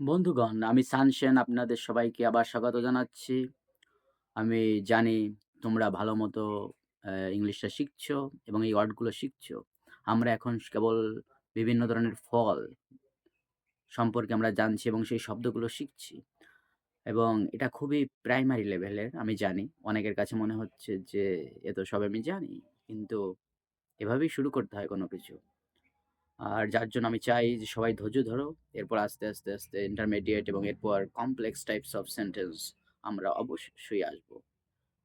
বন্ধুগণ, আমি সানশেন আপনাদের সবাইকে আবার স্বাগত জানাচ্ছি। আমি জানি তোমরা ভালো মতো ইংলিশটা শিখছো এবং এই ওয়ার্ডগুলো শিখছো। আমরা এখন কেবল বিভিন্ন ধরনের ফল সম্পর্কে আমরা জানছি এবং সেই শব্দগুলো শিখছি। এবং এটা খুবই প্রাইমারি লেভেলের আমি জানি। অনেকের কাছে মনে হচ্ছে যে, এ তো সব আমি জানি। কিন্তু এভাবেই শুরু করতে হয় কোনো কিছু। আর যার জন্য আমি চাই যে সবাই ধৈর্য ধরো। এরপর আস্তে, আস্তে, আস্তে ইন্টারমিডিয়েট এবং এরপর কমপ্লেক্স টাইপস অফ সেন্টেন্স আমরা অবশ্যই আসব।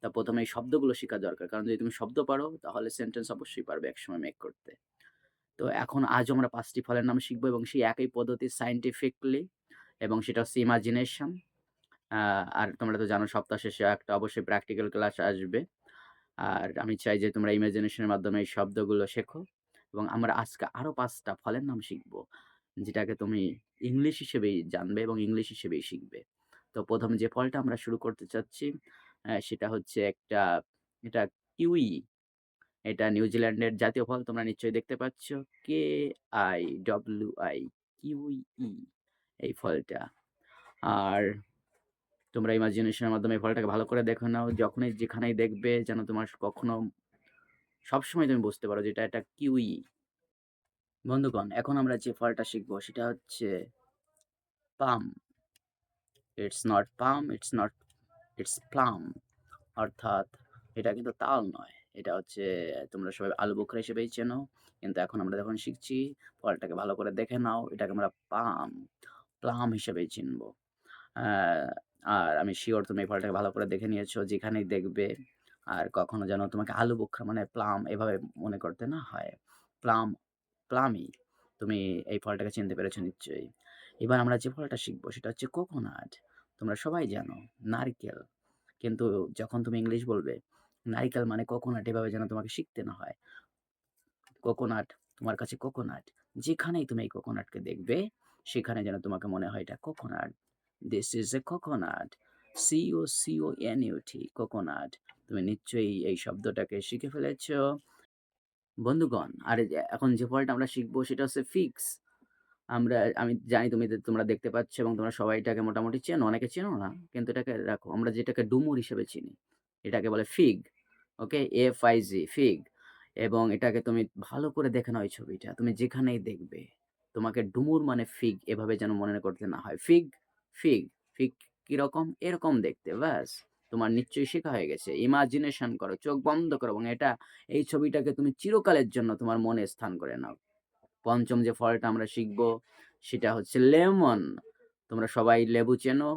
তা প্রথমে এই শব্দগুলো শেখা দরকার। কারণ যদি তুমি শব্দ পারো তাহলে সেন্টেন্স অবশ্যই পারবে একসময় মেক করতে। তো এখন আজ আমরা পাঁচটি ফলের নাম শিখব এবং সেই একই পদ্ধতি সায়েন্টিফিকলি এবং সেটা হচ্ছে ইমাজিনেশন। আর তোমরা তো জানো সপ্তাহ শেষে একটা অবশ্যই প্র্যাকটিক্যাল ক্লাস আসবে। আর আমি চাই যে তোমরা ইমাজিনেশন এর মাধ্যমে এই শব্দগুলো শেখো এবং আমরা আজকে আরও পাঁচটা ফলের নাম শিখব। যেটাকে তুমি ইংলিশ হিসেবেই জানবে এবং ইংলিশ হিসেবেই শিখবে। তো প্রথম যে ফলটা আমরা শুরু করতে চাচ্ছি সেটা হচ্ছে একটা, এটা কিউই। এটা নিউজিল্যান্ডের জাতীয় ফল, তোমরা নিশ্চয়ই দেখতে পাচ্ছ। K-I-W-I কিউই এই ফলটা। আর তোমরা ইমাজিনেশন এর মাধ্যমে এই ফলটাকে ভালো করে দেখে নাও। যখনই যেখানেই দেখবে যেন তোমার কখনো সবসময় তুমি বুঝতে পারো যে এটা একটা কিউই। বন্ধুগণ, এখন আমরা যে ফলটা শিখব সেটা হচ্ছে palm. It's not palm, it's not it's plum অর্থাৎ এটা কিন্তু তাল নয়। এটা হচ্ছে তোমরা সবাই আলু বোখরা হিসেবেই চেনো। কিন্তু এখন আমরা যখন শিখছি ফলটাকে ভালো করে দেখে নাও। এটাকে আমরা পাম, প্লাম হিসেবেই চিনবো আর আমি শিওর তুমি এই ফলটাকে ভালো করে দেখে নিয়েছো। যেখানেই দেখবে আর কখনো যেন তোমাকে আলু বোখরা মানে প্লাম এভাবে মনে করতে না হয়। প্লাম, প্লামই। তুমি এই ফলটাকে চিনতে পেরেছ নিশ্চয়ই। এবার আমরা যে ফলটা শিখব সেটা হচ্ছে কোকোনাট। তোমরা সবাই জানো নারকেল। কিন্তু যখন তুমি ইংলিশ বলবে নারিকেল মানে কোকোনাট এভাবে যেন তোমাকে শিখতে না হয়। কোকোনাট, তোমার কাছে কোকোনাট। যেখানেই তুমি এই কোকোনাটকে দেখবে সেখানে যেন তোমাকে মনে হয় এটা coconut. This is a coconut. সি-ও-সি-ও-এন-ইউ-টি coconut. তুমি নিশ্চয়ই এই শব্দটাকে শিখে ফেলেছো। বন্ধুগণ, আর এখন যে ফলটা আমরা শিখব সেটা হচ্ছে ফিগস। আমরা আমি জানি তুমি তোমরা দেখতে পাচ্ছ এবং তোমরা সবাই এটাকে মোটামুটি চেনো, অনেকে চেনো না। কিন্তু এটাকে রাখো। আমরা যেটাকে ডুমুর হিসেবে চিনি। এটাকে বলে ফিগ। ওকে? এফ-আই-জি ফিগ। এবং এটাকে তুমি ভালো করে দেখে নাও ছবিটা। তুমি যেখানেই দেখবে তোমাকে ডুমুর মানে ফিগ এভাবে যেন মনে করতে না হয়। ফিগ, ফিগ, ফিগ কীরকম? এরকম দেখতে ব্যাস। তোমার নিশ্চয়ই শেখা হয়ে গেছে। ইমাজিনেশন করো, চোখ বন্ধ করো এবং এটা এই ছবিটাকে তুমি চিরকালের জন্য তোমার মনে স্থান করে নাও। পঞ্চম যে ফলটা আমরা শিখব সেটা হচ্ছে লেমন। তোমরা সবাই লেবু চেনো,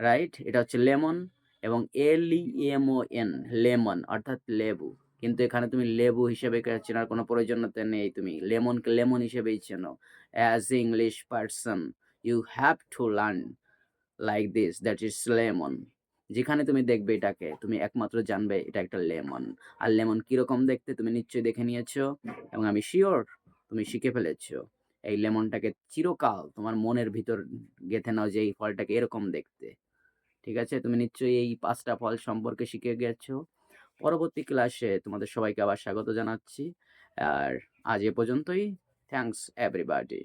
রাইট? এটা হচ্ছে লেমন এবং এল-ই-এম-ও-এন লেমন অর্থাৎ লেবু। কিন্তু এখানে তুমি লেবু হিসেবে চেনার কোনো প্রয়োজনীয়তা নেই। তুমি লেমনকে লেমন হিসেবেই চেনো। As a English person you have to learn like this that is lemon. যেখানে তুমি দেখবে এটাকে, তুমি একমাত্র জানবে এটা একটা লেমন। আর লেমন কীরকম দেখতে তুমি নিশ্চয়ই দেখে নিয়েছো এবং আমি সিউর তুমি শিখে ফেলেছো। এই লেমনটাকে চিরকাল তোমার মনের ভিতর গেঁথে নাও যে এই ফলটাকে এরকম দেখতে। ঠিক আছে? তুমি নিশ্চয়ই এই ৫ টা ফল সম্পর্কে শিখে গেছো। পরবর্তী ক্লাসে তোমাদের সবাইকে আবার স্বাগত জানাচ্ছি। আর আজ এ পর্যন্তই। Thanks everybody.